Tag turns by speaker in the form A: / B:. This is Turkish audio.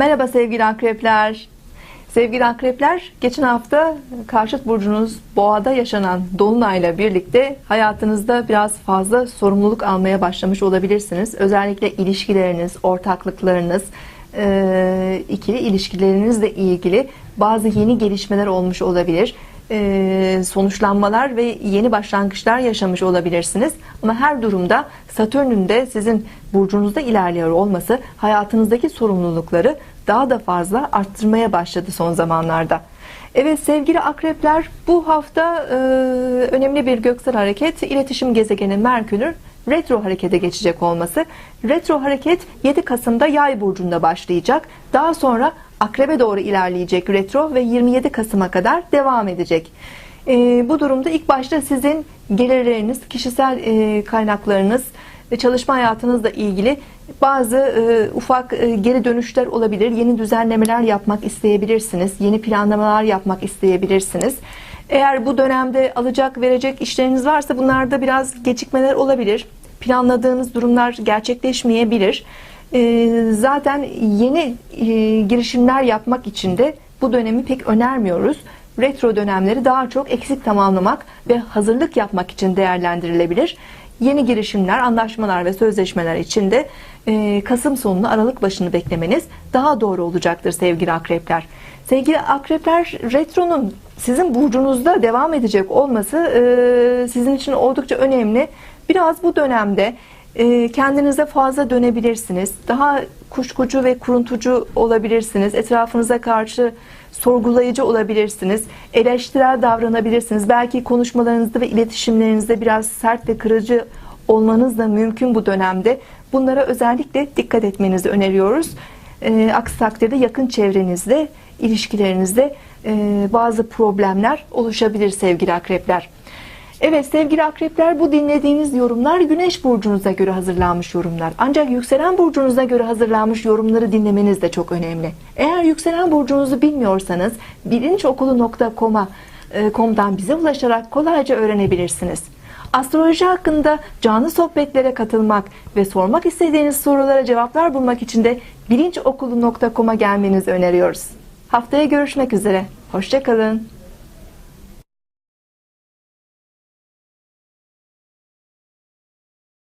A: Merhaba sevgili akrepler. Sevgili akrepler, geçen hafta karşıt burcunuz boğada yaşanan dolunayla birlikte hayatınızda biraz fazla sorumluluk almaya başlamış olabilirsiniz. Özellikle ilişkileriniz, ortaklıklarınız, ikili ilişkilerinizle ilgili bazı yeni gelişmeler olmuş olabilir. E, sonuçlanmalar ve yeni başlangıçlar yaşamış olabilirsiniz. Ama her durumda Satürn'ün de sizin burcunuzda ilerliyor olması hayatınızdaki sorumlulukları daha da fazla arttırmaya başladı son zamanlarda. Evet sevgili akrepler bu hafta e, önemli bir göksel hareket iletişim gezegeni Merkür'ün retro harekete geçecek olması. Retro hareket 7 Kasım'da Yay burcunda başlayacak. Daha sonra Akrebe doğru ilerleyecek retro ve 27 Kasım'a kadar devam edecek. E, bu durumda ilk başta sizin gelirleriniz, kişisel e, kaynaklarınız ve çalışma hayatınızla ilgili bazı e, ufak e, geri dönüşler olabilir. Yeni düzenlemeler yapmak isteyebilirsiniz. Yeni planlamalar yapmak isteyebilirsiniz. Eğer bu dönemde alacak verecek işleriniz varsa bunlarda biraz gecikmeler olabilir. Planladığınız durumlar gerçekleşmeyebilir. E, zaten yeni e, girişimler yapmak için de bu dönemi pek önermiyoruz. Retro dönemleri daha çok eksik tamamlamak ve hazırlık yapmak için değerlendirilebilir. Yeni girişimler, anlaşmalar ve sözleşmeler için de e, Kasım sonunu Aralık başını beklemeniz daha doğru olacaktır sevgili akrepler. Sevgili akrepler, retronun sizin burcunuzda devam edecek olması e, sizin için oldukça önemli. Biraz bu dönemde e, kendinize fazla dönebilirsiniz. Daha kuşkucu ve kuruntucu olabilirsiniz. Etrafınıza karşı sorgulayıcı olabilirsiniz. Eleştirel davranabilirsiniz. Belki konuşmalarınızda ve iletişimlerinizde biraz sert ve kırıcı olmanız da mümkün bu dönemde. Bunlara özellikle dikkat etmenizi öneriyoruz. E, aksi takdirde yakın çevrenizde, ilişkilerinizde e, bazı problemler oluşabilir sevgili akrepler. Evet sevgili akrepler bu dinlediğiniz yorumlar güneş burcunuza göre hazırlanmış yorumlar. Ancak yükselen burcunuza göre hazırlanmış yorumları dinlemeniz de çok önemli. Eğer yükselen burcunuzu bilmiyorsanız bilinçokulu.com'a e, komdan bize ulaşarak kolayca öğrenebilirsiniz. Astroloji hakkında canlı sohbetlere katılmak ve sormak istediğiniz sorulara cevaplar bulmak için de bilinçokulu.com'a gelmenizi öneriyoruz. Haftaya görüşmek üzere. Hoşçakalın.